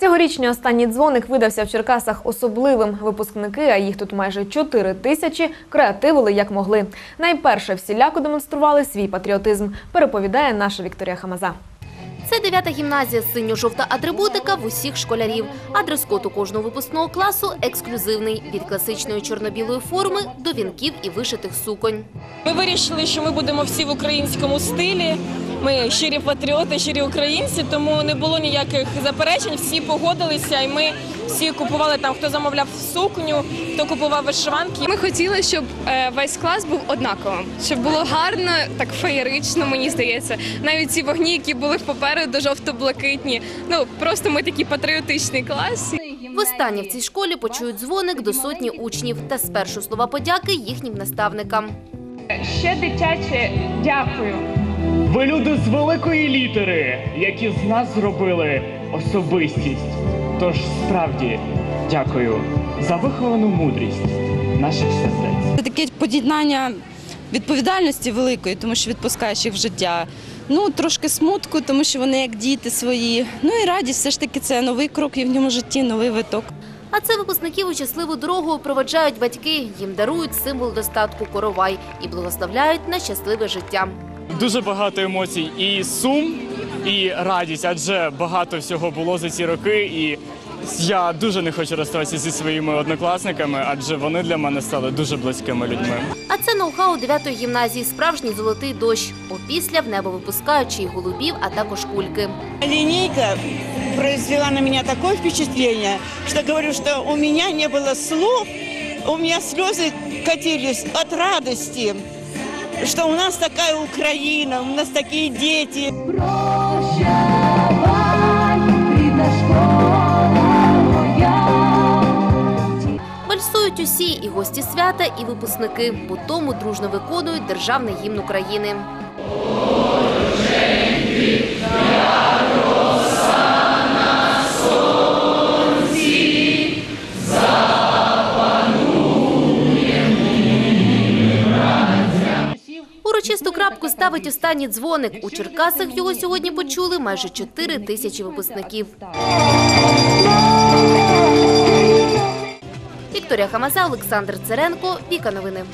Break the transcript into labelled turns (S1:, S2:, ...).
S1: Цьогорічний останній дзвоник видався в Черкасах особливим. Випускники, а їх тут майже 4 тисячі, креативили як могли. Найперше всіляко демонстрували свій патріотизм, переповідає наша Вікторія Хамаза.
S2: Це дев'ята гімназія синьо-жовта атрибутика в усіх школярів. А дрес-код у кожного випускного класу ексклюзивний від класичної чорно-білої форми до вінків і вишитих суконь.
S3: Ми вирішили, що ми будемо всі в українському стилі. Ми щирі патріоти, щирі українці, тому не було ніяких заперечень. Всі погодилися, і ми всі купували там, хто замовляв сукню, хто купував вишиванки.
S4: Ми хотіли, щоб е, весь клас був однаковим, щоб було гарно, так феєрично, мені здається. Навіть ці вогні, які були попереду, жовто-блакитні. Ну просто ми такий патріотичний клас.
S2: Востаннє в цій школі почують дзвоник до сотні учнів та спершу слова подяки їхнім наставникам.
S5: Ще дитяче дякую.
S6: Ви люди з великої літери, які з нас зробили особистість. Тож справді дякую за виховану мудрість наших сердець.
S7: Це таке поєднання відповідальності великої, тому що відпускаєш їх в життя. Ну, трошки смутку, тому що вони як діти свої. Ну і радість, все ж таки, це новий крок і в їхньому житті, новий виток.
S2: А це випускників у щасливу дорогу проведжають батьки, їм дарують символ достатку коровай і благословляють на щасливе життя.
S6: Дуже багато емоцій і сум, і радість, адже багато всього було за ці роки. І я дуже не хочу розставатися зі своїми однокласниками, адже вони для мене стали дуже близькими людьми.
S2: А це ноу-хау 9-ї гімназії, справжній золотий дощ. Опісля в небо випускають і голубів, а також кульки.
S8: Линейка произвела на меня такое впечатление, что говорю, что у меня не было слов, у меня слезы катились от радости, что у нас такая Украина, у нас такие дети.
S2: Вальсують усі і гості свята, і випускники. По тому дружно виконують державний гімн України. Урочисту крапку ставить останній дзвоник. У Черкасах його сьогодні почули майже 4 тисячі випускників. Вікторія Хамаза, Олександр Церенко, Віка Новини.